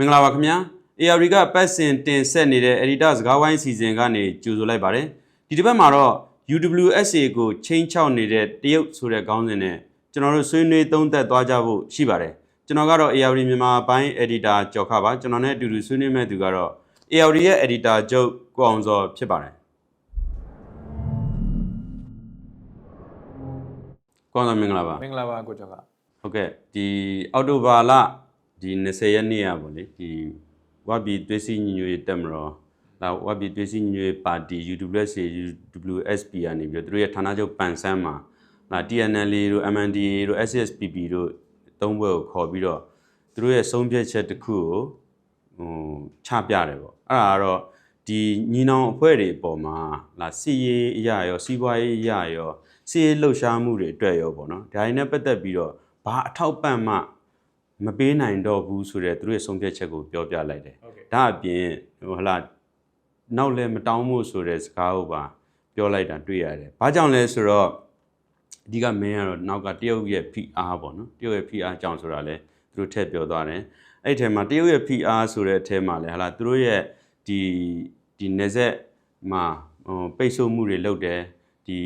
မင်္ဂလာပါခင်ဗျာ AR ကပတ်စင်တင်ဆက်နေတဲ့ editor စကားဝိုင်းစီစဉ်ကနေကြိုဆိုလိုက်ပါတယ်ဒီတစ်ပတ်မှာတော့ UWSA ကိုချိန်ချောက်နေတဲ့တရုတ်ဆိုတဲ့ခေါင်းစဉ်နဲ့ကျွန်တော်တို့ဆွေးနွေးသုံးသပ်သွားကြဖို့ရှိပါတယ်ကျွန်တော်ကတော့ AR မြန်မာပိုင်း editor ကျော်ခပါကျွန်တော်နဲ့အတူတူဆွေးနွေးမဲ့သူကတော့ AR ရဲ့ editor ချုပ်ကိုအောင်စောဖြစ်ပါတယ်ကိုအောင်စောမင်္ဂလာပါမင်္ဂလာပါကိုကျော်ကဟုတ်ကဲ့ဒီအော်တိုဘာလ ဒီ20ရက်နေ့ရပါလေဒီဝဘီသွေးစည်းညီညွတ်ရေးတက်မတော်လာဝဘီသွေးစည်းညီညွတ်ရေးပါတီ UWSA UWSP ကနေပြီးတော့သူတို့ရဲ့ဌာနချုပ်ပန်ဆန်းမှာလာ TNL တို့ MNDA တို့ SSPP တို့သုံးဘွဲကိုခေါ်ပြီးတော့သူတို့ရဲ့ဆုံးဖြတ်ချက်တစ်ခုကိုဟိုချပြတယ်ပေါ့အဲ့ဒါကတော့ဒီညီနောင်အဖွဲ့တွေအပေါ်မှာလာစီရေးအရာရောစီးပွားရေးအရာရောစီရေးလှုပ်ရှားမှုတွေအတွက်ရောပေါ့နော်ဒါတွေနဲ့ပတ်သက်ပြီးတော့ဘာအထောက်ပံ့မှ မပေးနိုင်တော့ဘူးဆိုတဲ့သူတို့ရဲ့ဆုံးဖြတ်ချက်ကိုပြောပြလိုက်တယ်ဟုတ်ကဲ့ဒါအပြင်ဟိုဟလာနောက်လည်းမတောင်းမို့ဆိုတဲ့စကားကိုပါပြောလိုက်တာတွေ့ရတယ်။ဘာကြောင့်လဲဆိုတော့အဓိကမင်းကတော့နောက်ကတရုတ်ရဲ့ PR ပေါ့နော်တရုတ်ရဲ့ PR ကြောင့်ဆိုတာလဲသူတို့ထည့်ပြောသွားတယ်။အဲ့ဒီထဲမှာတရုတ်ရဲ့ PR ဆိုတဲ့အထဲမှာလဲဟလာသူတို့ရဲ့ဒီဒီနေဆက်မှာဟိုပိတ်ဆို့မှုတွေလုပ်တယ်ဒီ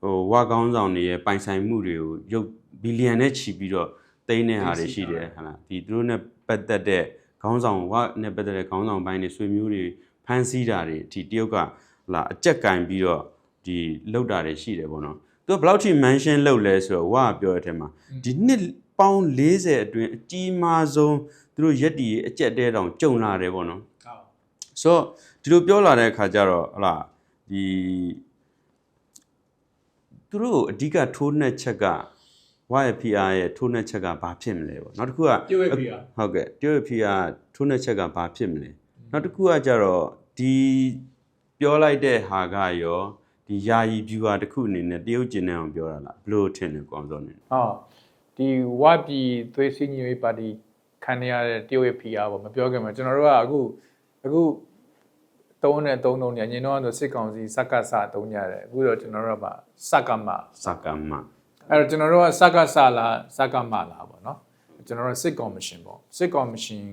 ဟိုဝါကောင်းဆောင်တွေရဲ့ပိုင်ဆိုင်မှုတွေကိုရုပ်ဘီလီယံနဲ့ချီပြီးတော့ တိန်းတဲ့ဟာတွေရှိတယ်ဟလာဒီသူတို့နဲ့ပတ်သက်တဲ့ခေါင်းဆောင်ဝနဲ့ပတ်သက်တဲ့ခေါင်းဆောင်ပိုင်းတွေဆွေမျိုးတွေဖမ်းဆီးတာတွေဒီတရုတ်ကလာအကြက်ကင်ပြီးတော့ဒီလောက်တာတွေရှိတယ်ပေါ့နော်သူကဘယ်လောက်ထိ mention လုပ်လဲဆိုတော့ဝကပြောတဲ့အထက်မှာဒီနှစ်ပေါင်း40အတွင်းအကြီးမားဆုံးသူတို့ရက်တီရဲ့အကြက်တဲတောင်ကြုံလာတယ်ပေါ့နော်ဟုတ်ဆိုတော့ဒီလိုပြောလာတဲ့အခါကျတော့ဟလာဒီသူတို့ကိုအဓိကထိုးနှက်ချက်က ဝရဲ့ PR ရဲ့ထိုးနှက်ချက်ကဘာဖြစ်မလဲပေါ့နောက်တစ်ခုကတရုတ်ရဲ့ PR ဟုတ်ကဲ့တရုတ် PR ထိုးနှက်ချက်ကဘာဖြစ်မလဲနောက်တစ်ခုကကြတော့ဒီပြောလိုက်တဲ့ဟာကရောဒီယာယီ viewer တစ်ခုအနေနဲ့တရုတ်ကျင်နေအောင်ပြောတာလားဘလို့ထင်တယ်ကောင်စောနေဟောဒီဝပြည်သွေးစည်းညီညွတ်ရေးပါတီခံရတဲ့တရုတ်ရဲ့ PR ပေါ့မပြောခင်မှာကျွန်တော်တို့ကအခုအခုသုံးနဲ့သုံးသုံးညညင်တော့ဆိုစစ်ကောင်စီစက္ကစသုံးကြတယ်အခုတော့ကျွန်တော်တို့ကပါစက္ကမစကမ္မ အဲ့တော့ကျွန်တော်တို့ကစက္ကစလားစက္ကမလားပေါ့နော်ကျွန်တော်တို့စစ်ကော်မရှင်ပေါ့စစ်ကော်မရှင်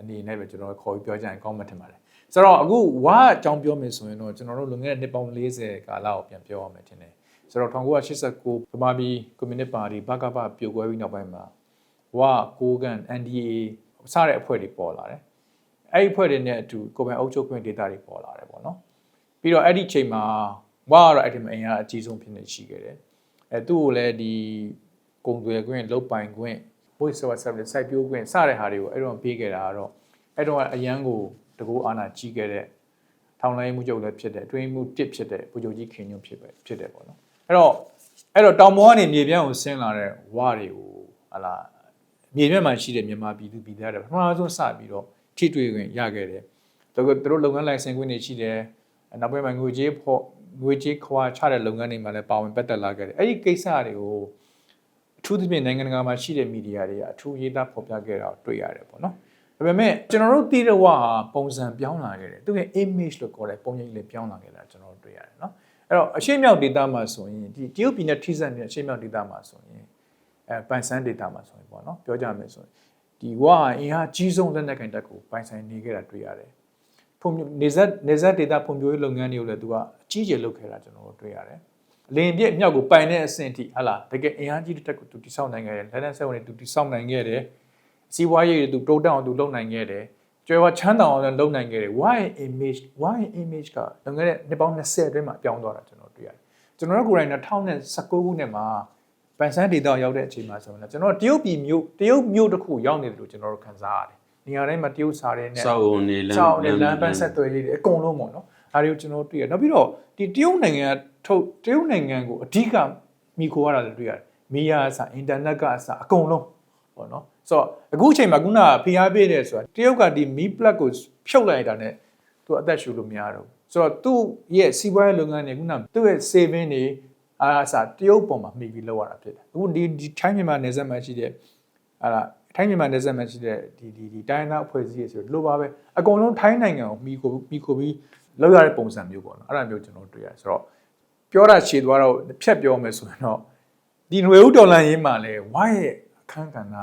အနေနဲ့ပဲကျွန်တော်ခေါ်ပြီးပြောကြရင်ကောင်းမှထင်ပါတယ်ဆိုတော့အခုဝါအကြောင်းပြောမယ်ဆိုရင်တော့ကျွန်တော်တို့လွန်ခဲ့တဲ့နှစ်ပေါင်း40ကာလကိုပြန်ပြောရမယ်ထင်တယ်ဆိုတော့1989ဗမာပြည်ကွန်မြူနစ်ပါတီဘကပပြိုကွဲပြီးနောက်ပိုင်းမှာဝါကိုကန် NDA စတဲ့အဖွဲ့တွေပေါ်လာတယ်အဲ့ဒီအဖွဲ့တွေနဲ့အတူကိုယ်ပိုင်အုပ်ချုပ်ခွင့်ဒေတာတွေပေါ်လာတယ်ပေါ့နော်ပြီးတော့အဲ့ဒီချိန်မှာဝါကတော့အဲ့ဒီမှာအင်အားအကြီးဆုံးဖြစ်နေရှိခဲ့တယ် အဲသူ့ကိုလည်းဒီကုံတွေခွင့်လုတ်ပိုင်ခွင့် voice over service စိုက်ပျိုးခွင့်စတဲ့ဟာတွေကိုအဲ့တော့ပေးခဲ့တာကတော့အဲ့တော့အရန်ကိုတကူအာနာကြီးခဲ့တဲ့ထောင်လိုင်းမှုချုပ်လည်းဖြစ်တဲ့အတွင်းမှုတစ်ဖြစ်တဲ့ပူချုပ်ကြီးခင်ညွန့်ဖြစ်ပဲဖြစ်တယ်ပေါ့နော်အဲ့တော့အဲ့တော့တောင်ပေါ်ကနေမြေပြန့်ကိုဆင်းလာတဲ့ဝါတွေကိုဟလာမြေပြန့်မှာရှိတဲ့မြန်မာပြည်သူပြည်သားတွေပထမဆုံးစပြီးတော့ထိတွေ့ခွင့်ရခဲ့တယ်သူတို့သူတို့လုပ်ငန်းလိုင်စင်ခွင့်တွေရှိတယ်နောက်ပိုင်းမှာငွေကြေးဖို့ ငွေကြေးခွာချတဲ့လုပ်ငန်းတွေမှာလည်းပါဝင်ပတ်သက်လာခဲ့တယ်အဲ့ဒီကိစ္စတွေကိုအထူးသဖြင့်နိုင်ငံတကာမှာရှိတဲ့မီဒီယာတွေကအထူးရေးသားဖော်ပြခဲ့တာကိုတွေ့ရတယ်ပေါ့နော်။ဒါပေမဲ့ကျွန်တော်တို့သိတဲ့ဝါဟာပုံစံပြောင်းလာခဲ့တယ်။သူရဲ့ image လို့ခေါ်တဲ့ပုံရိပ်လေးပြောင်းလာခဲ့တာကျွန်တော်တို့တွေ့ရတယ်နော်။အဲ့တော့အရှေ့မြောက်ဒေသမှာဆိုရင်ဒီတရုတ်ပြည်နဲ့ထိစပ်နေတဲ့အရှေ့မြောက်ဒေသမှာဆိုရင်အဲပိုင်ဆိုင်ဒေသမှာဆိုရင်ပေါ့နော်ပြောကြမယ်ဆိုရင်ဒီဝါဟာအင်အားကြီးဆုံးလက်နက်ကင်တပ်ကိုပိုင်ဆိုင်နေခဲ့တာတွေ့ရတယ်။ဖွံ့ဖြိုးနေဆက်နေဆက်ဒေသဖွံ့ဖြိုးရေးလုပ်ငန်းတွေကိုလည်းသူကအ ကြီးကျယ်လုပ်ခဲ့တာကျွန်တော်တို့တွေ့ရတယ်။လင်ပြည့်မြောက်ကိုပိုင်တဲ့အဆင့်အထိဟာလားတကယ်အင်အားကြီးတဲ့တက်ကိုသူတိဆောက်နိုင်ခဲ့တယ်လက်နက်ဆက်ဝင်တွေသူတိဆောက်နိုင်ခဲ့တယ်စီးပွားရေးတွေသူတိုးတက်အောင်သူလုပ်နိုင်ခဲ့တယ်ကျွဲဝချမ်းတောင်အောင်လည်းလုပ်နိုင်ခဲ့တယ် why image why image ကလွန်ခဲ့တဲ့နှစ်ပေါင်း20အတွင်းမှာပြောင်းသွားတာကျွန်တော်တွေ့ရတယ်ကျွန်တော်တို့ကိုယ်တိုင်2019ခုနှစ်မှာပန်ဆန်းဒေတာရောက်တဲ့အချိန်မှာဆိုရင်ကျွန်တော်တရုတ်ပြည်မြို့တရုတ်မြို့တစ်ခုရောက်နေတယ်လို့ကျွန်တော်တို့ခန်းစားရတယ်နေရာတိုင်းမှာတရုတ်စားတဲ့နဲ့စောက်ဝင်နေလမ်းစောက်နဲ့လမ်းပန်းဆက်သွယ်ရေးတွေအကုန်လုံးပေါ့နော် ဒါတွေကိုကျွန်တော်တွေ့ရနောက်ပြီးတော့ဒီတရုတ်နိုင်ငံကထုတ်တရုတ်နိုင်ငံကိုအဓိကမိခိုးရတာလည်းတွေ့ရတယ်မီးရအစအင်တာနက်ကအစအကုန်လုံးပေါ့နော်ဆိုတော့အခုအချိန်မှာခုနကဖိအားပေးတယ်ဆိုတာတရုတ်ကဒီမီးပလက်ကိုဖြုတ်လိုက်တာနဲ့သူအသက်ရှူလို့မရတော့ဘူးဆိုတော့သူ့ရဲ့စီးပွားရေးလုပ်ငန်းတွေခုနကသူ့ရဲ့ saving တွေအားအစတရုတ်ပုံမှာမိပြီးလောက်ရတာဖြစ်တယ်အခုဒီဒီထိုင်းမြန်မာနယ်စပ်မှာရှိတဲ့အာထိုင်းမြန်မာနယ်စပ်မှာရှိတဲ့ဒီဒီဒီတိုင်းသားအဖွဲ့အစည်းတွေဆိုလို့ပါပဲအကုန်လုံးထိုင်းနိုင်ငံကိုမိခိုမိခိုပြီး လောက်ရတဲ့ပုံစံမျိုးပေါ့နော်အဲ့ဒါမျိုးကျွန်တော်တွေ့ရတယ်ဆိုတော့ပြောတာခြေသွားတော့ဖြတ်ပြောမယ်ဆိုရင်တော့ဒီຫນွေဥဒေါ်လာရင်းမှာလဲဝါရဲ့အခန်းကဏ္ဍ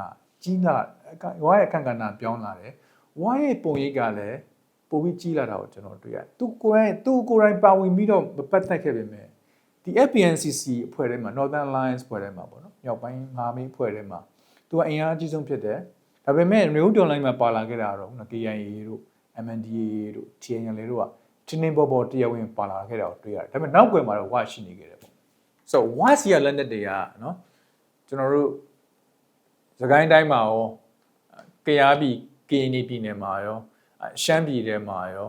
ကြီးလာဝါရဲ့အခန်းကဏ္ဍပြောင်းလာတယ်ဝါရဲ့ပုံရိပ်ကလည်းပိုပြီးကြီးလာတာကိုကျွန်တော်တွေ့ရတယ်သူကိုယ်တိုင်သူကိုယ်တိုင်ပါဝင်ပြီးတော့မပတ်သက်ခဲ့ပေမဲ့ဒီ FPNCC အဖွဲ့ထဲမှာ Northern Alliance အဖွဲ့ထဲမှာပေါ့နော်မြောက်ပိုင်းမဟာမိတ်အဖွဲ့ထဲမှာသူကအင်အားအကြီးဆုံးဖြစ်တယ်ဒါပေမဲ့မျိုးတွန်လိုင်းမှာပါလာခဲ့တာတော့ခုန KIA တို့ MNDAA တို့ TNL တို့က တင်းတင်းပေါ်ပေါ်တရားဝင်ပါလာခဲ့တာကိုတွေ့ရတယ်ဒါပေမဲ့နောက်ကွယ်မှာတော့ဝါရှိနေခဲ့တယ်ပေါ့ဆိုတော့ဝါစီရလက်နက်တွေကနော်ကျွန်တော်တို့သခိုင်းတိုင်းမှာရောကရားပြည်ကရင်ပြည်နယ်မှာရောရှမ်းပြည်ထဲမှာရော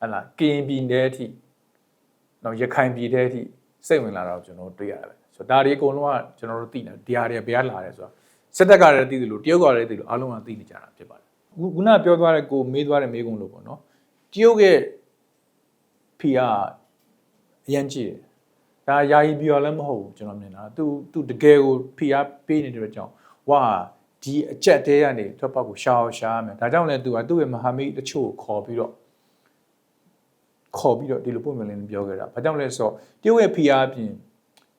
ဟလာကရင်ပြည်နယ်အထိနော်ရခိုင်ပြည်ထဲအထိစိတ်ဝင်လာတာကိုကျွန်တော်တို့တွေ့ရတယ်ပဲဆိုတော့ဒါတွေအကုန်လုံးကကျွန်တော်တို့သိနေဒီဟာတွေဘယ်ကလာတယ်ဆိုတော့စစ်တပ်ကလည်းသိတယ်လို့တရုတ်ကလည်းသိတယ်လို့အားလုံးကသိနေကြတာဖြစ်ပါတယ်ခုခုနပြောသွားတဲ့ကိုမေးသွားတဲ့မေးခွန်းလို့ပေါ့နော်တရုတ်ရဲ့ ဖီအားအရန်ကြည့်တယ်ဒါယာယီပြောလည်းမဟုတ်ဘူးကျွန်တော်မြင်တာသူသူတကယ်ကိုဖီအားပေးနေတဲ့ကြောင့်ဝါဒီအကြက်တဲကနေထွက်ပေါက်ကိုရှာအောင်ရှာရမယ်ဒါကြောင့်လည်းသူကသူ့ရဲ့မဟာမိတ်တချို့ကိုခေါ်ပြီးတော့ခေါ်ပြီးတော့ဒီလိုပုံမှန်လေးပြောခဲ့တာဘာကြောင့်လဲဆိုတော့တရုတ်ရဲ့ဖီအားအပြင်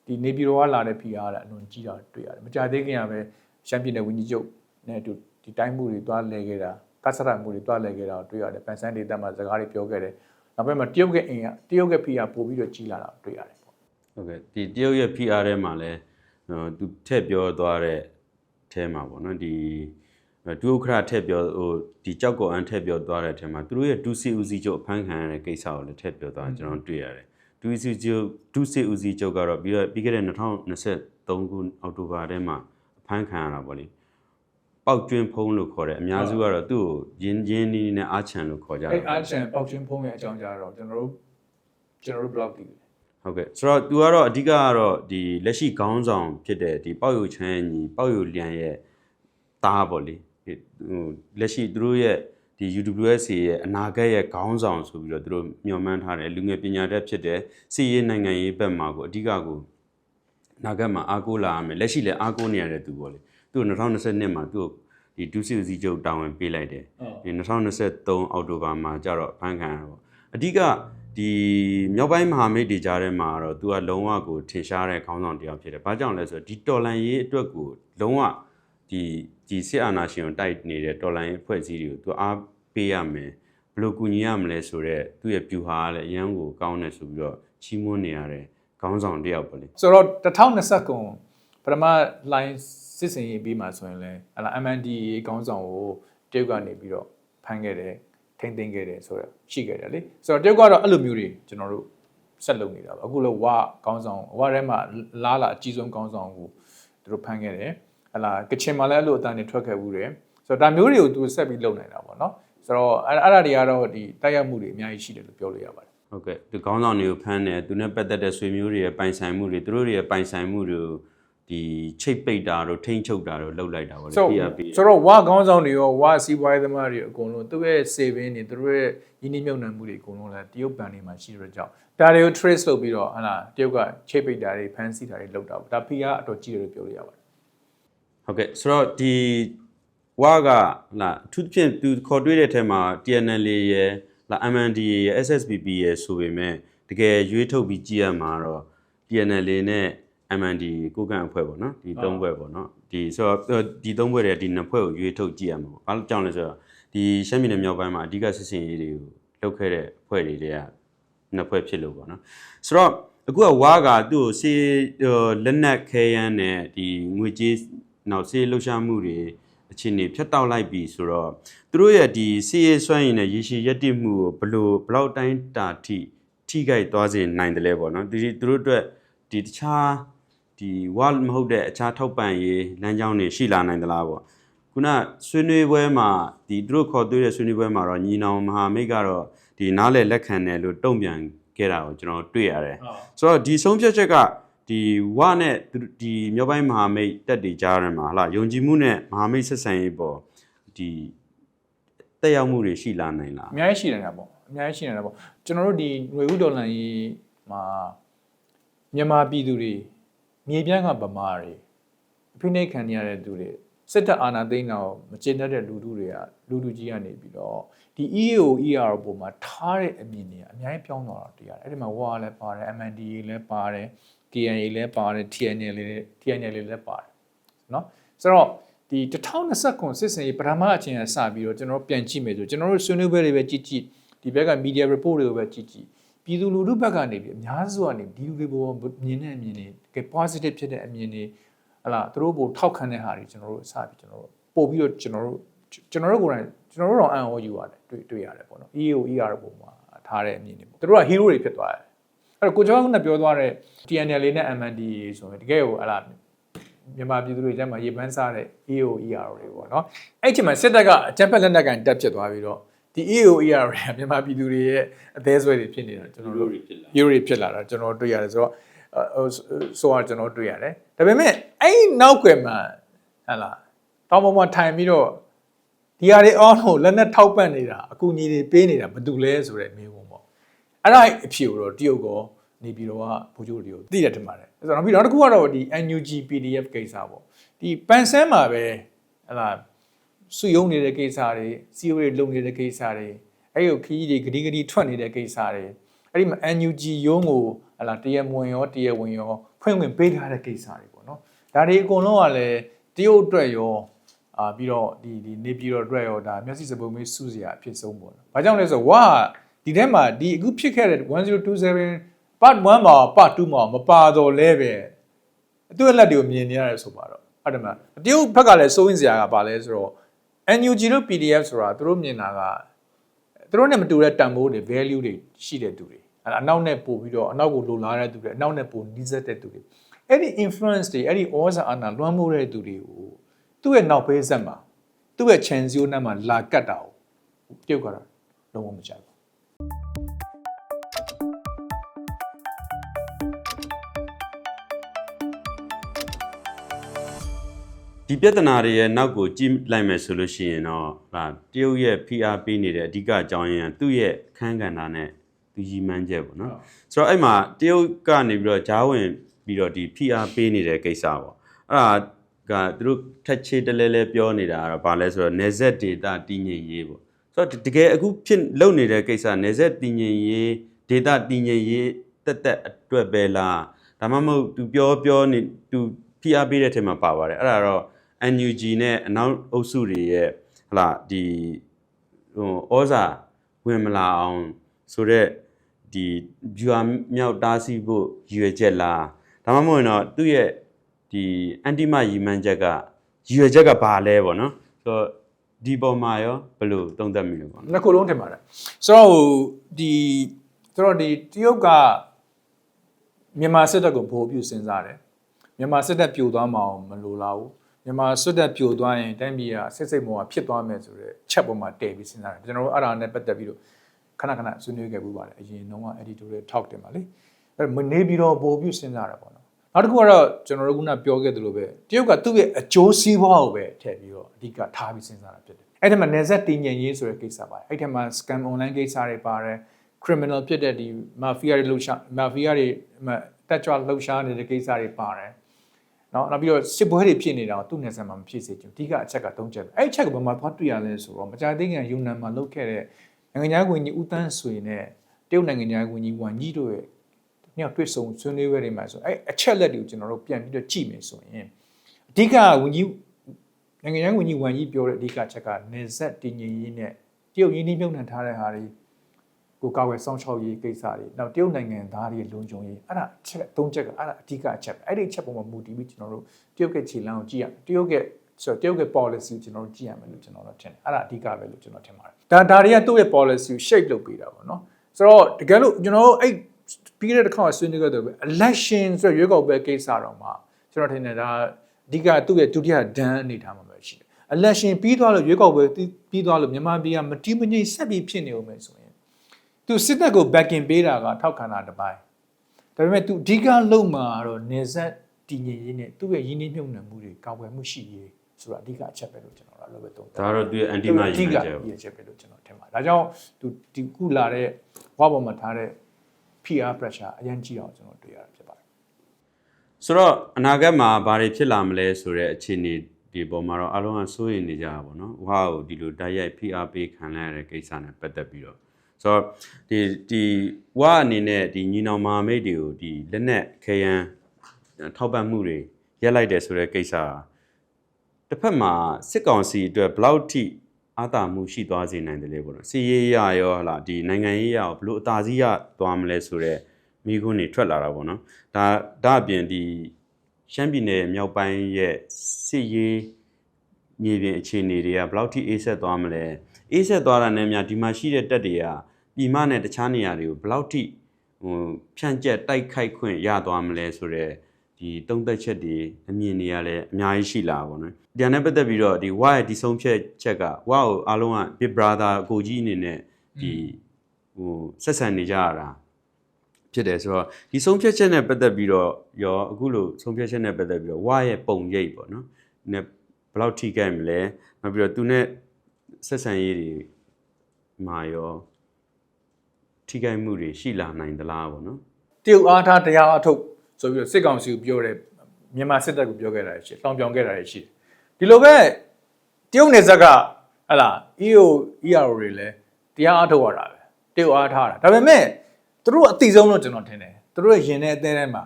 ဒီနေပြည်တော်ကလာတဲ့ဖီအားကအလွန်ကြီးတာတွေ့ရတယ်မကြသေးခင်ကပဲရှမ်းပြည်နယ်ဝန်ကြီးချုပ်နဲ့အတူဒီတိုင်းမှုတွေတွားလဲခဲ့တာကဆရမှုတွေတွားလဲခဲ့တာကိုတွေ့ရတယ်ပန်ဆန်းဒေသမှာစကားတွေပြောခဲ့တယ် နောက်ပိုင်းမှာတရုတ်ရဲ့အင်ကတရုတ်ရဲ့ဖီအားပို့ပြီးတော့ကြီးလာတာကိုတွေ့ရတယ်ပေါ့ဟုတ်ကဲ့ဒီတရုတ်ရဲ့ PR ထဲမှာလဲဟိုသူထည့်ပြောသွားတဲ့အဲမှာပေါ့နော်ဒီဒုဥက္ခရထည့်ပြောဟိုဒီကြောက်ကော်အန်ထည့်ပြောသွားတဲ့အထဲမှာသူတို့ရဲ့ဒုစီဦးစီးချုပ်အဖမ်းခံရတဲ့ကိစ္စကိုလည်းထည့်ပြောသွားတာကျွန်တော်တွေ့ရတယ်ဒုစီချုပ်ဒုစီဦးစီးချုပ်ကတော့ပြီးတော့ပြီးခဲ့တဲ့2023ခုအောက်တိုဘာထဲမှာအဖမ်းခံရတာပေါ့လေ ပောက်ကျွင်းဖုံးလို့ခေါ်တယ်အများစုကတော့သူ့ကိုရင်းရင်းနီးနီးနဲ့အာချန်လို့ခေါ်ကြတယ်အဲ့အားချန်ပေါက်ချင်းဖုံးရဲ့အကြောင်းကြားတော့ကျွန်တော်တို့ကျွန်တော်တို့ blog တည်တယ်ဟုတ်ကဲ့ဆိုတော့ तू ကတော့အဓိကကတော့ဒီလက်ရှိခေါင်းဆောင်ဖြစ်တဲ့ဒီပေါ့ယူချမ်းညီပေါ့ယူလျံရဲ့တားပေါ့လေဒီဟိုလက်ရှိသူတို့ရဲ့ဒီ UWSA ရဲ့အနာဂတ်ရဲ့ခေါင်းဆောင်ဆိုပြီးတော့သူတို့ညွှန်မှန်းထားတယ်လူငယ်ပညာတတ်ဖြစ်တဲ့စီရေးနိုင်ငံရေးဘက်မှာကိုအဓိကကိုအနာဂတ်မှာအားကိုးလာရမယ်လက်ရှိလည်းအားကိုးနေရတဲ့သူပေါ့လေ သူ2022မှာသူ့ကိုဒီဒုစီစီချုပ်တာဝန်ပေးလိုက်တယ်ဒီ2023အောက်တိုဘာမှာကြတော့ဖန်ခံရတာပေါ့အဓိကဒီမြောက်ပိုင်းမဟာမိတ်တွေကြားထဲမှာတော့ तू ကလုံးဝကိုထင်ရှားတဲ့ခေါင်းဆောင်တစ်ယောက်ဖြစ်တယ်။ဘာကြောင့်လဲဆိုတော့ဒီတော်လန်ရေးအတွက်ကိုလုံးဝဒီဒီစစ်အာဏာရှင်ကိုတိုက်နေတဲ့တော်လန်ရေးအဖွဲ့အစည်းတွေကို तू အားပေးရမယ်ဘယ်လိုကူညီရမလဲဆိုတော့သူ့ရဲ့ view ဟာလည်းအရန်ကိုကောင်းတယ်ဆိုပြီးတော့ချီးမွမ်းနေရတဲ့ခေါင်းဆောင်တစ်ယောက်ပေါ့လေဆိုတော့2020ကုန်ပထမ line စစ်စင်ရေးပြီးမှဆိုရင်လည်းဟလာ MNDA ခေါင်းဆောင်ကိုတရုတ်ကနေပြီးတော့ဖမ်းခဲ့တယ်ထိမ့်သိမ်းခဲ့တယ်ဆိုတော့ရှိခဲ့တယ်လေဆိုတော့တရုတ်ကတော့အဲ့လိုမျိုးတွေကျွန်တော်တို့ဆက်လုပ်နေတာပါအခုလည်းဝခေါင်းဆောင်ဝထဲမှာလားလာအကြီးဆုံးခေါင်းဆောင်ကိုသူတို့ဖမ်းခဲ့တယ်ဟလာကချင်မှာလည်းအဲ့လိုအတန်းတွေထွက်ခဲ့ဘူးတယ်ဆိုတော့ဒါမျိုးတွေကိုသူဆက်ပြီးလုပ်နေတာပေါ့နော်ဆိုတော့အဲ့အဲ့ဒါတွေကတော့ဒီတိုက်ရိုက်မှုတွေအများကြီးရှိတယ်လို့ပြောလို့ရပါတယ်ဟုတ်ကဲ့ဒီခေါင်းဆောင်တွေကိုဖမ်းတယ်သူနဲ့ပတ်သက်တဲ့ဆွေမျိုးတွေရဲ့ပိုင်ဆိုင်မှုတွေသူတို့တွေရဲ့ပိုင်ဆိုင်မှုတွေကို ဒီချိတ်ပိတ်တာတို့ထိမ့်ချုပ်တာတို့လုပ်လိုက်တာပေါ့လေဆိုပြရပြဆိုတော့ဝါခေါင်းဆောင်တွေရောဝါစီးပွားရေးသမားတွေအကုန်လုံးသူရဲ့ saving တွေသူတို့ရဲ့ယင်းနှိမ့်မြုပ်နှံမှုတွေအကုန်လုံးလည်းတရုတ်ဘဏ်တွေမှာရှိရတဲ့ကြောင့်ဒါတွေကို trace လုပ်ပြီးတော့ဟလာတရုတ်ကချိတ်ပိတ်တာတွေဖမ်းဆီးတာတွေလုပ်တာပေါ့ဒါဖီကအတော်ကြီးတယ်လို့ပြောလို့ရပါတယ်ဟုတ်ကဲ့ဆိုတော့ဒီဝါကလာအထူးသဖြင့်သူခေါ်တွေ့တဲ့ထဲမှာ TNL ရဲ့လာ MNDA ရဲ့ SSPP ရဲ့ဆိုပေမဲ့တကယ်ရွေးထုတ်ပြီးကြည့်ရမှာတော့ TNL နဲ့ MND ကိုကန့်အဖွဲ့ပေါ့နော်ဒီသုံးဖွဲ့ပေါ့နော်ဒီဆိုတော့ဒီသုံးဖွဲ့တွေဒီနှစ်ဖွဲ့ကိုရွေးထုတ်ကြည့်ရမှာပေါ့ဘာလို့ကြောင့်လဲဆိုတော့ဒီရှမ်းပြည်နယ်မြောက်ပိုင်းမှာအဓိကစစ်စင်ရေးတွေကိုလုပ်ခဲ့တဲ့အဖွဲ့တွေတွေကနှစ်ဖွဲ့ဖြစ်လို့ပေါ့နော်ဆိုတော့အခုကဝါကသူ့ကိုစေဟိုလက်နက်ခဲယမ်းနဲ့ဒီငွေကြေးနောက်စေလှုပ်ရှားမှုတွေအခြေအနေဖြတ်တောက်လိုက်ပြီဆိုတော့သူတို့ရဲ့ဒီစီရေးစွမ်းရည်နဲ့ရေရှည်ရက်တည်မှုကိုဘယ်လိုဘယ်လောက်တိုင်းတာထိထိခိုက်သွားစေနိုင်တယ်လဲပေါ့နော်ဒီသူတို့အတွက်ဒီတခြား ဒီဝါမဟုတ်တဲ့အခြားထောက်ပံ့ရေးလမ်းကြောင်းတွေရှိလာနိုင်သလားပေါ့ခုနဆွေးနွေးပွဲမှာဒီသူတို့ခေါ်သွေးတဲ့ဆွေးနွေးပွဲမှာတော့ညီနောင်မဟာမိတ်ကတော့ဒီနားလေလက်ခံတယ်လို့တုံ့ပြန်ခဲ့တာကိုကျွန်တော်တွေ့ရတယ်ဆိုတော့ဒီဆုံးဖြတ်ချက်ကဒီဝနဲ့သူဒီမြောက်ပိုင်းမဟာမိတ်တက်တွေကြားရမှာဟလားယုံကြည်မှုနဲ့မဟာမိတ်ဆက်ဆံရေးပေါ်ဒီတက်ရောက်မှုတွေရှိလာနိုင်လားအများကြီးရှိနေတာပေါ့အများကြီးရှိနေတာပေါ့ကျွန်တော်တို့ဒီຫນွေဥဒေါ်လာကြီးမှာမြန်မာပြည်သူတွေ မြေပြန့်ကဗမာတွေအဖိနှိတ်ခံနေရတဲ့သူတွေစစ်တပ်အာဏာသိမ်းတာကိုမကျေနပ်တဲ့လူထုတွေကလူထုကြီးကနေပြီးတော့ဒီ EAO ER ပုံမှာထားတဲ့အမြင်တွေကအများကြီးပြောင်းသွားတာတရားတယ်အဲ့ဒီမှာဝါလည်းပါတယ် MNDA လည်းပါတယ် KNA လည်းပါတယ် TNL လည်း TNL လည်းပါတယ်နော်ဆိုတော့ဒီ2029စစ်စင်ရေးပထမအချိန်ကစပြီးတော့ကျွန်တော်တို့ပြန်ကြည့်မယ်ဆိုကျွန်တော်တို့ဆွေးနွေးပွဲတွေပဲကြည့်ကြည့်ဒီဘက်က media report တွေကိုပဲကြည့်ကြည့် ပြည်သူလူထုဘက်ကနေပြီးအများစုကနေဒီလူတွေပေါ်မြင်တဲ့အမြင်တွေတကယ် positive ဖြစ်တဲ့အမြင်တွေဟလာသူတို့ကိုထောက်ခံတဲ့ဟာတွေကျွန်တော်တို့စပြီးကျွန်တော်တို့ပို့ပြီးတော့ကျွန်တော်တို့ကျွန်တော်တို့ကိုယ်တိုင်ကျွန်တော်တို့တော့အံ့ဩယူရတယ်တွေ့တွေ့ရတယ်ပေါ့နော် EO ER ပုံမှာထားတဲ့အမြင်တွေပေါ့သူတို့က hero တွေဖြစ်သွားတယ်အဲ့တော့ကိုကျော်ကကပြောသွားတဲ့ TNL နဲ့ MND ဆိုရင်တကယ်ကိုဟလာမြန်မာပြည်သူတွေကျမ်းမှာရေပန်းစားတဲ့ EO ER တွေပေါ့နော်အဲ့ဒီမှာစစ်တပ်ကအကြမ်းဖက်လက်နက်ကန်တက်ဖြစ်သွားပြီးတော့ ဒီ EO ER တွေကမြန်မာပြည်သူတွေရဲ့အသေးဆွဲတွေဖြစ်နေတာကျွန်တော်တို့ဖြစ်လာ Euro ဖြစ်လာတာကျွန်တော်တွေ့ရတယ်ဆိုတော့ဟိုဆိုတော့ကျွန်တော်တွေ့ရတယ်ဒါပေမဲ့အဲ့ဒီနောက်ွယ်မှာဟလာတောင်းပေါ်မှာထိုင်ပြီးတော့ဒီဟာတွေအောင်းလို့လက်နဲ့ထောက်ပံ့နေတာအကူအညီတွေပေးနေတာဘာတူလဲဆိုတဲ့မေးခွန်းပေါ့အဲ့ဒါအဖြေကိုတော့တရုတ်ကနေပြီးတော့ဘိုးကျိုးတွေကိုသိတယ်ထင်ပါတယ်ဆိုတော့နောက်ပြီးတော့တစ်ခုကတော့ဒီ NUG PDF ကိစ္စပေါ့ဒီပန်ဆန်းမှာပဲဟလာ စုယုံနေတဲ့ကိစ္စတွေစီဝေးလုံနေတဲ့ကိစ္စတွေအဲ့ဒီခီးတွေဂတိဂတိထွက်နေတဲ့ကိစ္စတွေအဲ့ဒီမှာ NUG ရုံးကိုဟလာတရားမဝင်ရောတရားဝင်ရောဖွင့်ဝင်ပေးထားတဲ့ကိစ္စတွေပေါ့နော်ဒါတွေအကုန်လုံးကလည်းတရုတ်အတွက်ရောအာပြီးတော့ဒီဒီနေပြည်တော်အတွက်ရောဒါမျက်စိစပုံမေးစုစရာအဖြစ်ဆုံးပေါ့နော်။ဘာကြောင့်လဲဆိုတော့ဝါဒီထဲမှာဒီအခုဖြစ်ခဲ့တဲ့1027 part 1မှာ part 2မှာမပါတော့လဲပဲအတူလက်တွေကိုမြင်နေရတယ်ဆိုပါတော့အဲ့ဒါမှတရုတ်ဘက်ကလည်းစိုးရင်စရာကပါလဲဆိုတော့ NUG တို့ PDF ဆိုတာသူတို့မြင်တာကသူတို့နဲ့မတူတဲ့တန်ဖိုးတွေ value တွေရှိတဲ့သူတွေအဲ့ဒါအနောက်နဲ့ပို့ပြီးတော့အနောက်ကိုလိုလားတဲ့သူတွေအနောက်နဲ့ပို့နီးစပ်တဲ့သူတွေအဲ့ဒီ influence တွေအဲ့ဒီဩဇာအာဏာလွှမ်းမိုးတဲ့သူတွေကိုသူ့ရဲ့နောက်ဘေးဆက်မှာသူ့ရဲ့ chance ဇိုးနဲ့မှာလာကတ်တာကိုပြုတ်ကြတာလုံးဝမကြိုက်ဘူး ဒီပြဿနာတွေရဲ့နောက်ကိုကြည့်လိုက်မယ်ဆိုလို့ရှိရင်တော့ဟာတရုတ်ရဲ့ PR ပေးနေတဲ့အဓိကအကြောင်းရင်းကသူ့ရဲ့အခန်းကဏ္ဍနဲ့သူရည်မှန်းချက်ပေါ့နော်ဆိုတော့အဲ့မှာတရုတ်ကနေပြီးတော့ဂျားဝင်ပြီးတော့ဒီ PR ပေးနေတဲ့ကိစ္စပေါ့အဲ့ဒါကသူတို့ထက်ချေတလဲလဲပြောနေတာကတော့ဘာလဲဆိုတော့ ne set data တည်ငြိမ်ရေးပေါ့ဆိုတော့တကယ်အခုဖြစ်လုပ်နေတဲ့ကိစ္စ ne set တည်ငြိမ်ရေး data တည်ငြိမ်ရေးတက်တက်အတွက်ပဲလားဒါမှမဟုတ်သူပြောပြောနေသူ PR ပေးတဲ့ထဲမှာပါပါတယ်အဲ့ဒါတော့ NUG နဲ့အနောက်အုပ်စုတွေရဲ့ဟလာဒီဟိုဩဇာဝင်မလာအောင်ဆိုတော့ဒီ viewer မြောက်တားဆီးဖို့ရည်ရွယ်ချက်လားဒါမှမဟုတ်ရင်တော့သူ့ရဲ့ဒီအန်တီမရီမန်ချက်ကရည်ရွယ်ချက်ကဘာလဲပေါ့နော်ဆိုတော့ဒီပေါ်မှာရောဘယ်လိုသုံးသပ်မိလဲပေါ့နော်နှစ်ခုလုံးထင်ပါတယ်ဆိုတော့ဟိုဒီဆိုတော့ဒီတရုတ်ကမြန်မာစစ်တပ်ကိုဗိုလ်ပြုစဉ်းစားတယ်မြန်မာစစ်တပ်ပြိုသွားမအောင်မလိုလားဘူး မြန်မာစစ်တပ်ပြိုသွားရင်တိုင်းပြည်ကစစ်စိတ်မောကဖြစ်သွားမယ်ဆိုတော့ချက်ပေါ်မှာတည်ပြီးစဉ်းစားတယ်ကျွန်တော်တို့အဲ့ဒါနဲ့ပတ်သက်ပြီးတော့ခဏခဏဆွေးနွေးခဲ့ပူပါတယ်အရင်တော့ editorial talk တင်ပါလေအဲ့မနေပြီးတော့ဗိုလ်ပြုစဉ်းစားတာပေါ့နော်နောက်တစ်ခုကတော့ကျွန်တော်တို့ကပြောခဲ့သလိုပဲတရုတ်ကသူ့ရဲ့အကျိုးစီးပွားကိုပဲထည့်ပြီးတော့အဓိကထားပြီးစဉ်းစားတာဖြစ်တယ်အဲ့ဒီမှာ net တည်ငြိမ်ရေးဆိုတဲ့ကိစ္စပါတယ်အဲ့ဒီမှာ scam online ကိစ္စတွေပါတယ် criminal ဖြစ်တဲ့ဒီ mafia တွေလှုပ်ရှား mafia တွေတက်ကြွလှုပ်ရှားနေတဲ့ကိစ္စတွေပါတယ် နော်နောက်ပြီးတော့စစ်ပွဲတွေဖြစ်နေတာကိုသူ့နယ်စပ်မှာမဖြစ်စေချင်အဓိကအချက်က၃ချက်ပဲအဲ့အချက်ကဘာမှဖတ်တွေ့ရလဲဆိုတော့မကြာသေးခင်ယူနန်မှာလုပ်ခဲ့တဲ့နိုင်ငံခြားဝန်ကြီးဦးတန်းဆွေနဲ့တရုတ်နိုင်ငံခြားဝန်ကြီးဝမ်ကြီးတို့ရဲ့ညောက်တွေ့ဆုံဆွေးနွေးပွဲတွေမှာဆိုအဲ့အချက်လက်တွေကိုကျွန်တော်တို့ပြန်ပြီးတော့ကြည့်မယ်ဆိုရင်အဓိကဝန်ကြီးနိုင်ငံခြားဝန်ကြီးဝမ်ကြီးပြောတဲ့အဓိကအချက်ကနယ်စပ်တည်ငြိမ်ရေးနဲ့တရုတ်ရင်းနှီးမြှုပ်နှံထားတဲ့ဟာတွေ ကိုကာဝယ်စောင့်ရှောက်ရေးကိစ္စတွေနောက်တရုတ်နိုင်ငံသားတွေလုံခြုံရေးအဲ့ဒါချက်သုံးချက်ကအဲ့ဒါအဓိကအချက်ပဲအဲ့ဒီအချက်ပေါ်မှာမူတည်ပြီးကျွန်တော်တို့တရုတ်ရဲ့ခြေလှမ်းကိုကြည့်ရတရုတ်ရဲ့ဆိုတော့တရုတ်ရဲ့ policy ကိုကျွန်တော်တို့ကြည့်ရမယ်လို့ကျွန်တော်တို့ထင်တယ်အဲ့ဒါအဓိကပဲလို့ကျွန်တော်ထင်ပါတယ်ဒါဒါတွေကသူ့ရဲ့ policy ကို shape လုပ်ပေးတာပေါ့နော်ဆိုတော့တကယ်လို့ကျွန်တော်တို့အဲ့ပြီးတဲ့တစ်ခါဆွေးနွေးခဲ့တယ်ပဲ election ဆိုရွေးကောက်ပွဲကိစ္စတော့မှကျွန်တော်ထင်တယ်ဒါအဓိကသူ့ရဲ့ဒုတိယဒန်းအနေထားမှာပဲရှိတယ် election ပြီးသွားလို့ရွေးကောက်ပွဲပြီးသွားလို့မြန်မာပြည်ကမတိမငိမ့်ဆက်ပြီးဖြစ်နေဦးမယ်ဆိုရင် သူစစ်တပ်ကို backing ပေးတာကထောက်ခံတာတစ်ပိုင်းဒါပေမဲ့သူအဓိကလုံးမှာတော့နေဆက်တည်ငြိမ်ရေးနဲ့သူ့ရဲ့ရင်းနှီးမြှုပ်နှံမှုတွေကာကွယ်မှုရှိရေးဆိုတာအဓိကအချက်ပဲလို့ကျွန်တော်တို့လည်းပဲသုံးသပ်ဒါကတော့သူရဲ့အန်တီမရီမန်ချက်အဓိကရည်ချက်ပဲလို့ကျွန်တော်ထင်ပါတယ်ဒါကြောင့်သူဒီခုလာတဲ့ဘဝပေါ်မှာထားတဲ့ PR pressure အရင်ကြီးအောင်ကျွန်တော်တွေ့ရတာဖြစ်ပါတယ်ဆိုတော့အနာဂတ်မှာဘာတွေဖြစ်လာမလဲဆိုတဲ့အခြေအနေဒီပေါ်မှာတော့အလုံးအစိုးရိမ်နေကြတာပေါ့နော်။ဝါကိုဒီလိုတိုက်ရိုက် PR ပေးခံရတဲ့ကိစ္စနဲ့ပတ်သက်ပြီးတော့ ဆိုတော့ဒီဒီဝါအနေနဲ့ဒီညီနောင်မဟာမိတ်တွေကိုဒီလက်နက်ခဲယမ်းထောက်ပံ့မှုတွေရက်လိုက်တယ်ဆိုတဲ့ကိစ္စကတစ်ဖက်မှာစစ်ကောင်စီအတွက်ဘယ်လောက်ထိအာသာမှုရှိသွားစေနိုင်တယ်လဲပေါ့နော်စီရေးရရောဟလာဒီနိုင်ငံရေးရရောဘလို့အသာစီးရသွားမလဲဆိုတော့မိခွန်းတွေထွက်လာတာပေါ့နော်ဒါဒါအပြင်ဒီရှမ်းပြည်နယ်မြောက်ပိုင်းရဲ့စစ်ရေးမြေပြင်အခြေအနေတွေကဘယ်လောက်ထိအေးဆက်သွားမလဲအေးဆက်သွားတာနဲ့များဒီမှာရှိတဲ့တက်တွေက ပြည်မနဲ့တခြားနေရာတွေကိုဘယ်လောက်ထိဟိုဖြန့်ကျက်တိုက်ခိုက်ခွင့်ရသွားမလဲဆိုတော့ဒီတုံးသက်ချက်တွေအမြင်တွေကလည်းအများကြီးရှိလာပါတော့။ဒီနဲ့ပတ်သက်ပြီးတော့ဒီဝါရဲ့ဒီဆုံးဖြတ်ချက်ကဝါကိုအားလုံးက Big Brother အကိုကြီးအနေနဲ့ဒီဟိုဆက်ဆံနေကြရတာဖြစ်တယ်ဆိုတော့ဒီဆုံးဖြတ်ချက်နဲ့ပတ်သက်ပြီးတော့ရောအခုလိုဆုံးဖြတ်ချက်နဲ့ပတ်သက်ပြီးတော့ဝါရဲ့ပုံရိပ်ပေါ့နော်။နဲ့ဘယ်လောက်ထိခိုက်မလဲ။နောက်ပြီးတော့သူနဲ့ဆက်ဆံရေးတွေမှာရော ထိခိုက်မှုတွေရှိလာနိုင်သလားပေါ့နော်တရုတ်အားထားတရားအထုတ်ဆိုပြီးတော့စစ်ကောင်စီကိုပြောတယ်မြန်မာစစ်တပ်ကိုပြောခဲ့တာရှိတယ်တောင်ပြောင်ခဲ့တာရှိတယ်ဒီလိုပဲတရုတ်နယ်စပ်ကဟလာ EO ERO တွေလည်းတရားအထုတ်ရတာပဲတရုတ်အားထားတာဒါပေမဲ့သူတို့အတိဆုံးလို့ကျွန်တော်ထင်တယ်သူတို့ရဲ့ရင်ထဲအသေးထဲမှာ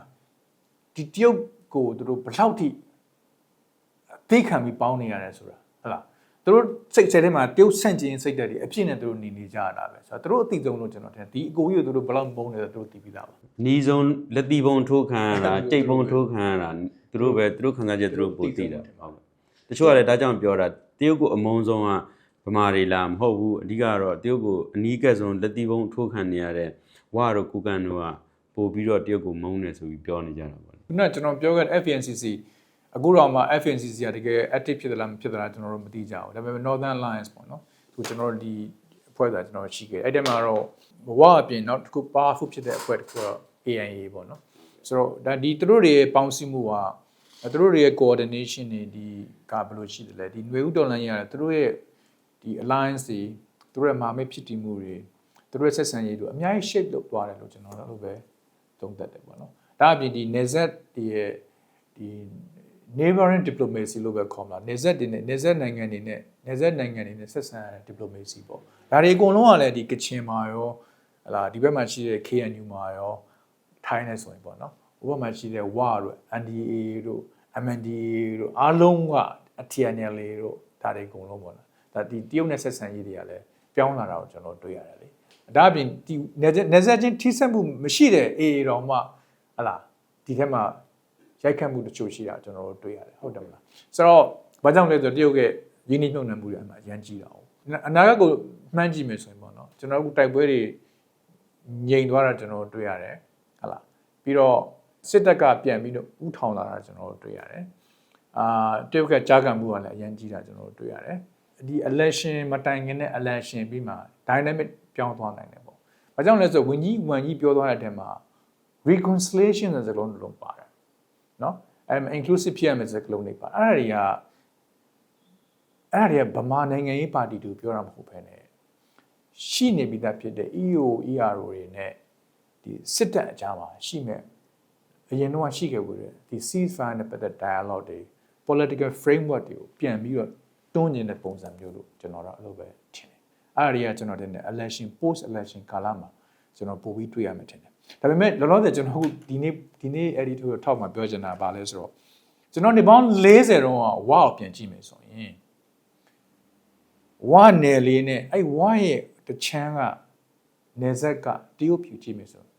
ဒီတရုတ်ကိုသူတို့ဘယ်လောက်ထိအသိခံပြီးပေါင်းနေရတယ်ဆိုတာဟလာ သူတို့စိတ်ထဲထဲမှာတရုတ်ဆန့်ကျင်စိတ်ဓာတ်တွေအပြည့်နဲ့သူတို့နေနေကြရတာပဲဆိုတော့သူတို့အတိဆုံးလို့ကျွန်တော်ထင်တယ်ဒီအကိုကြီးကိုသူတို့ဘယ်လောက်ပုံနေလဲသူတို့သိပြီးသားပါနီးဆုံးလက်တီပုံထိုးခံရတာကြိတ်ပုံထိုးခံရတာသူတို့ပဲသူတို့ခံစားချက်သူတို့ပိုသိတာဟုတ်တချို့ကလည်းဒါကြောင့်ပြောတာတရုတ်ကိုအမုန်းဆုံးကဗမာတွေလားမဟုတ်ဘူးအဓိကတော့တရုတ်ကိုအနီးကပ်ဆုံးလက်တီပုံထိုးခံနေရတဲ့ဝါတို့ကုကန်တို့ကပို့ပြီးတော့တရုတ်ကိုမုန်းတယ်ဆိုပြီးပြောနေကြတာပေါ့လေခုနကကျွန်တော်ပြောခဲ့တဲ့ FNCC အခုတော့မှ FNCC ကတကယ် active ဖြစ်သလားမဖြစ်သလားကျွန်တော်တို့မသိကြဘူးဒါပေမဲ့ Northern Alliance ပေါ့နော်သူကျွန်တော်တို့ဒီအဖွဲ့ကကျွန်တော်ရှိခဲ့အဲ့ဒီမှာတော့ဘဝအပြင်နောက်တစ်ခု powerful ဖြစ်တဲ့အဖွဲ့တစ်ခုတော့ AIA ပေါ့နော်ဆိုတော့ဒါဒီသူတို့တွေရဲ့ပေါင်းစည်းမှုကသူတို့တွေရဲ့ coordination တွေဒီကဘယ်လိုရှိတယ်လဲဒီຫນွေဥတော်လန်ကြီးရတယ်သူတို့ရဲ့ဒီ alliance တွေသူတို့ရဲ့မဟာမိတ်ဖြစ်တည်မှုတွေသူတို့ရဲ့ဆက်ဆံရေးတို့အများကြီး shape လုပ်သွားတယ်လို့ကျွန်တော်တို့ပဲသုံးသပ်တယ်ပေါ့နော်ဒါအပြင်ဒီ NEZET တွေရဲ့ဒီ neighboring diplomacy လို့ပဲခေါ်မှာ NEZET တွေနဲ့ NEZET နိုင်ငံတွေနဲ့ NEZET နိုင်ငံတွေနဲ့ဆက်ဆံရတဲ့ diplomacy ပေါ့ဒါတွေအကုန်လုံးကလည်းဒီကချင်မှာရောဟလာဒီဘက်မှာရှိတဲ့ KNU မှာရောထိုင်းနေဆိုရင်ပေါ့နော်ဟိုဘက်မှာရှိတဲ့ဝါတို့ NDA တို့ MNDA တို့အားလုံးက TNL တို့ဒါတွေအကုန်လုံးပေါ့နော်ဒါဒီတရုတ်နဲ့ဆက်ဆံရေးတွေကလည်းပြောင်းလာတာကိုကျွန်တော်တွေ့ရတယ်လေဒါအပြင်ဒီနေနေဆက်ချင်းထိစက်မှုမရှိတဲ့ AA တော်မှဟလာဒီထက်မှာ ရိုက်ခတ်မှုတချို့ရှိတာကျွန်တော်တို့တွေ့ရတယ်ဟုတ်တယ်မလားဆိုတော့ဘာကြောင့်လဲဆိုတော့တရုတ်ရဲ့ရင်းနှီးမြှုပ်နှံမှုတွေအမှအရန်ကြီးတာ哦အနာဂတ်ကိုမှန်းကြည့်မယ်ဆိုရင်ပေါ့နော်ကျွန်တော်တို့တိုက်ပွဲတွေငြိမ်သွားတာကျွန်တော်တို့တွေ့ရတယ်ဟလာပြီးတော့စစ်တပ်ကပြန်ပြီးတော့ဥထောင်လာတာကျွန်တော်တို့တွေ့ရတယ်အာတရုတ်ကကြားခံမှုကလည်းအရန်ကြီးတာကျွန်တော်တို့တွေ့ရတယ်ဒီ election မတိုင်ခင်တဲ့ election ပြီးမှ dynamic ပြောင်းသွားနိုင်တယ်ပေါ့။ဘာကြောင့်လဲဆိုတော့ဝင်းကြီးဝမ်ကြီးပြောသွားတဲ့အထက်မှာ reconciliation ဆိုတဲ့စကားလုံးတစ်လုံးပါတယ်။ နော်။အဲ inclusive ဖြစ်ရမယ့်စကားလုံးတွေပါ။အဲ့ဒါတွေကအဲ့ဒါတွေကဗမာနိုင်ငံရေးပါတီတူပြောတာမဟုတ်ဘဲနဲ့ရှိနေပြီးသားဖြစ်တဲ့ EO ERO တွေနဲ့ဒီစစ်တပ်အကြားမှာရှိမဲ့အရင်တော့ရှိခဲ့ဘူးတဲ့ဒီ ceasefire နဲ့ပတ်သက် dialogue တွေ political framework တွေကိုပြန်ပြီးတော့တွန်းကျင်တဲ့ပုံစံမျိုးလို့ကျွန်တော်တော့အဲ့လိုပဲထင်တယ်။အဲ့ဒါတွေကကျွန်တော်တင်တဲ့ election post election ကာလမှာကျွန်တော်ပို့ပြီးတွေ့ရမယ်ထင်တယ်။ ဒါပေမဲ့လောလောဆယ်ကျွန်တော်အခုဒီနေ့ဒီနေ့ editor ထောက်မှာပြောချင်တာပါလဲဆိုတော့ကျွန်တော်နေပေါင်း40တုန်းကဝါကိုပြန်ကြည့်မယ်ဆိုရင်ဝါနယ်လေးနဲ့အဲ့ဝါရဲ့တချမ်းကနေဇက်ကတရုတ်ဖြူကြည့်မယ်ဆိုတော့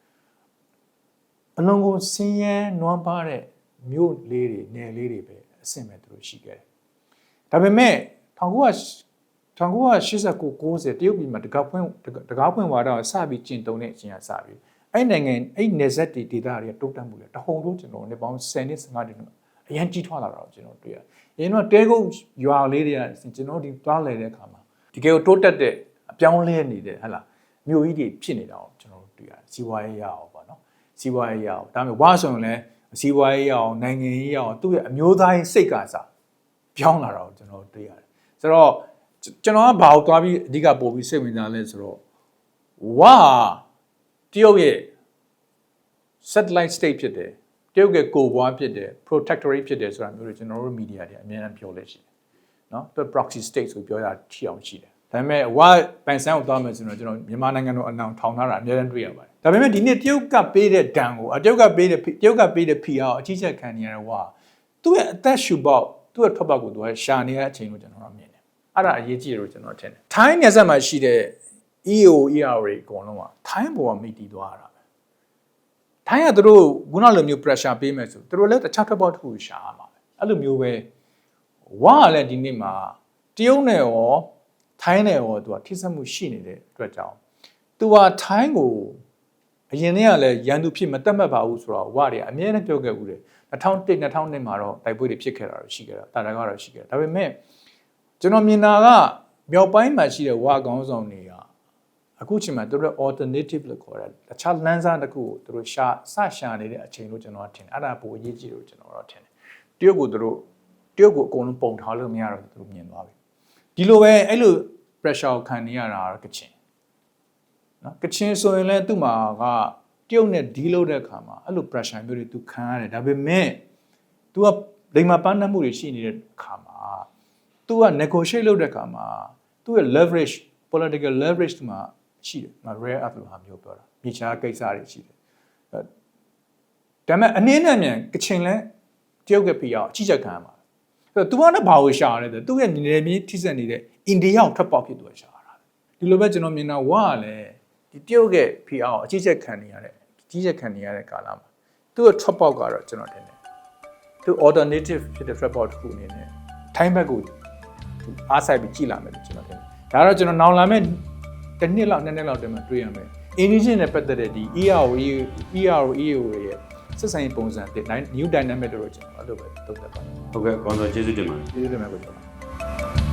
အလုံးကိုစင်းရဲနွမ်းပါတဲ့မြို့လေးတွေနယ်လေးတွေပဲအဆင့်ပဲသူတို့ရှိခဲ့တယ်။ဒါပေမဲ့1900 1989 90တရုတ်ပြည်မှာတကားဖွင့်တကားဖွင့်ဝါဒကိုစပြီးကျင့်သုံးတဲ့အချိန်ကစပြီး အဲ့နိုင်ငံအဲ့နယ်စပ်တွေဒေသတွေကတိုးတက်မှုလေတဟုန်လို့ကျွန်တော်နေပေါင်း10နှစ်15နှစ်အရင်ကြီးထွားလာတာကိုကျွန်တော်တွေ့ရတယ်။ရင်းတော့တဲကုတ်ရွာလေးတွေကကျွန်တော်ဒီသွားလဲတဲ့အခါမှာတကယ်တိုးတက်တဲ့အပြောင်းလဲနေတဲ့ဟဟလားမြို့ကြီးတွေဖြစ်နေတာကိုကျွန်တော်တွေ့ရတယ်။စီးပွားရေးရအောင်ပေါ့နော်။စီးပွားရေးရအောင်ဒါပေမဲ့ဝါဆိုရင်လည်းစီးပွားရေးရအောင်နိုင်ငံရေးရအောင်သူ့ရဲ့အမျိုးသားရေးစိတ်ကစားပြောင်းလာတာကိုကျွန်တော်တွေ့ရတယ်။ဆိုတော့ကျွန်တော်ကဘာကိုသွားပြီးအဓိကပို့ပြီးစိတ်ဝင်စားလဲဆိုတော့ဝါ တရုတ်ရဲ့ satellite state ဖြစ်တယ်တရုတ်ရဲ့ကိုဘွားဖြစ်တယ် protectorate ဖြစ်တယ်ဆိုတာမျိုးတွေကျွန်တော်တို့ media တွေအများအားပြောလဲရှိတယ်နော်သူ proxy state ဆိုပြောတာထီအောင်ရှိတယ်ဒါပေမဲ့ဝါပန်ဆန်းကိုသွားမယ်ဆိုတော့ကျွန်တော်မြန်မာနိုင်ငံတော်အနောင်ထောင်ထားတာအများအားတွေ့ရပါတယ်ဒါပေမဲ့ဒီနေ့တရုတ်ကပေးတဲ့ဒဏ်ကိုတရုတ်ကပေးတဲ့တရုတ်ကပေးတဲ့ဖိအားကိုအကြီးချက်ခံနေရတဲ့ဝါသူ့ရဲ့အသက်ရှူပေါက်သူ့ရဲ့ထွက်ပေါက်ကိုသူကရှာနေတဲ့အချိန်လို့ကျွန်တော်တို့မြင်တယ်အဲ့ဒါအရေးကြီးတယ်လို့ကျွန်တော်ထင်တယ်ထိုင်းနယ်စပ်မှာရှိတဲ့ EO ER တွေအကုန်လုံးကထိုင်းပေါ်ကမိတီသွားတာပဲထိုင်းကသူတို့ခုနလိုမျိုး pressure ပေးမယ်ဆိုသူတို့လည်းတခြားထွက်ပေါက်တစ်ခုရှာရမှာပဲအဲ့လိုမျိုးပဲဝါကလည်းဒီနေ့မှာတရုတ်နဲ့ရောထိုင်းနဲ့ရောသူကထိစပ်မှုရှိနေတဲ့အတွက်ကြောင့်သူကထိုင်းကိုအရင်တည်းကလည်းရန်သူဖြစ်မတက်မှတ်ပါဘူးဆိုတော့ဝါတွေကအမြဲတမ်းပြောခဲ့ဦးတယ်2001 2002မှာတော့တိုက်ပွဲတွေဖြစ်ခဲ့တာတော့ရှိခဲ့တာတာတာကတော့ရှိခဲ့တာဒါပေမဲ့ကျွန်တော်မြင်တာကမြောက်ပိုင်းမှာရှိတဲ့ဝါကောင်းဆောင်တွေက အခုချိန်မှာသူတို့ alternative လို့ခေါ်တယ်တခြားလမ်းစားတစ်ခုကိုသူတို့ရှာစရှာနေတဲ့အချိန်လို့ကျွန်တော်ထင်တယ်အဲ့ဒါပိုအရေးကြီးလို့ကျွန်တော်တော့ထင်တယ်တရုတ်ကိုသူတို့တရုတ်ကိုအကုန်လုံးပုံထားလို့မရတော့ဘူးသူတို့မြင်သွားပြီဒီလိုပဲအဲ့လို pressure ကိုခံနေရတာကတော့ကချင်နော်ကချင်ဆိုရင်လည်းသူ့မှာကတရုတ်နဲ့ဒီလုပ်တဲ့အခါမှာအဲ့လို pressure မျိုးတွေသူခံရတယ်ဒါပေမဲ့ तू ကလိမ္မာပန်းနှမှုတွေရှိနေတဲ့အခါမှာ तू က negotiate လုပ်တဲ့အခါမှာသူ့ရဲ့ leverage political leverage သူမှာ ရှိတယ်မ rare earth လို့ဟာမျိုးပြောတာမြေချားကိစ္စတွေရှိတယ်အဲဒါပေမဲ့အနည်းနဲ့မြန်ကချင်လဲတရုတ်ကပြအောင်အချိချက်ခံရမှာအဲ့တော့ तू ကလည်းဘာကိုရှာရလဲဆိုသူ့ရဲ့နေမြေထိစက်နေတဲ့အိန္ဒိယကိုထွက်ပေါက်ဖြစ်သူကရှာရတာဒီလိုပဲကျွန်တော်မြင်တာဝါကလည်းဒီတရုတ်ကပြအောင်အချိချက်ခံနေရတဲ့အချိချက်ခံနေရတဲ့ကာလမှာသူ့ရဲ့ထွက်ပေါက်ကတော့ကျွန်တော်ထင်တယ်သူ alternative ဖြစ်တဲ့ထွက်ပေါက်တစ်ခုအနေနဲ့ထိုင်းဘက်ကိုအားဆိုင်ပြီးကြည့်လာမယ်လို့ကျွန်တော်ထင်တယ်ဒါတော့ကျွန်တော်နောင်လာမဲ့ တစ်နှစ်လောက်နှစ်နှစ်လောက်တည်းမှာတွေ့ရမယ် Indonesian နဲ့ပတ်သက်တဲ့ဒီ ERO ERO EO ရဲ့စစ်ဆိုင်ပုံစံတဲ့ new dynamic တို့ကျွန်တော်အဲ့လိုပဲသုံးသပ်ပါတယ်ဟုတ်ကဲ့ကောင်းတော့ကျေးဇူးတင်ပါတယ်ကျေးဇူးတင်ပါတယ်ကိုကျွန်တော်